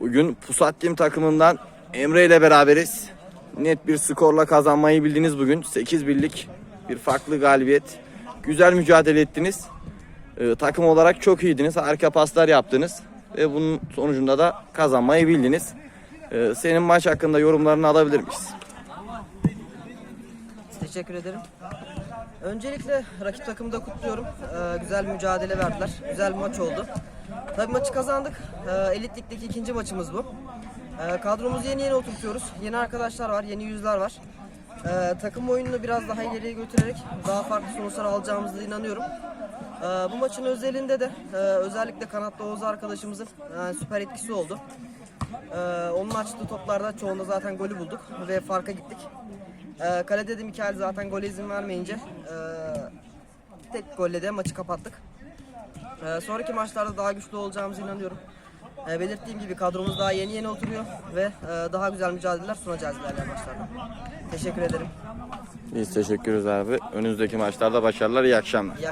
Bugün Pusat Team takımından Emre ile beraberiz. Net bir skorla kazanmayı bildiniz bugün. 8 birlik bir farklı galibiyet. Güzel mücadele ettiniz. Ee, takım olarak çok iyiydiniz. Harika paslar yaptınız. Ve bunun sonucunda da kazanmayı bildiniz. Ee, senin maç hakkında yorumlarını alabilir miyiz? Teşekkür ederim. Öncelikle rakip takımı da kutluyorum. Ee, güzel mücadele verdiler. Güzel maç oldu. Tabii maçı kazandık. Ee, Elit Lig'deki ikinci maçımız bu. Ee, kadromuzu yeni yeni oturtuyoruz. Yeni arkadaşlar var, yeni yüzler var. Ee, takım oyununu biraz daha ileriye götürerek daha farklı sonuçlar alacağımıza inanıyorum. Bu maçın özelinde de e, özellikle kanatta Oğuz arkadaşımızın e, süper etkisi oldu. Onun açtığı toplarda çoğunda zaten golü bulduk ve farka gittik. Ee, kalede de Mikael zaten gole izin vermeyince e, tek golle de maçı kapattık. Ee, sonraki maçlarda daha güçlü olacağımıza inanıyorum. Ee, belirttiğim gibi kadromuz daha yeni yeni oturuyor ve e, daha güzel mücadeleler sunacağız ilerleyen maçlarda. Teşekkür ederim. Biz teşekkür ederiz abi. Önümüzdeki maçlarda başarılar, iyi akşamlar. İyi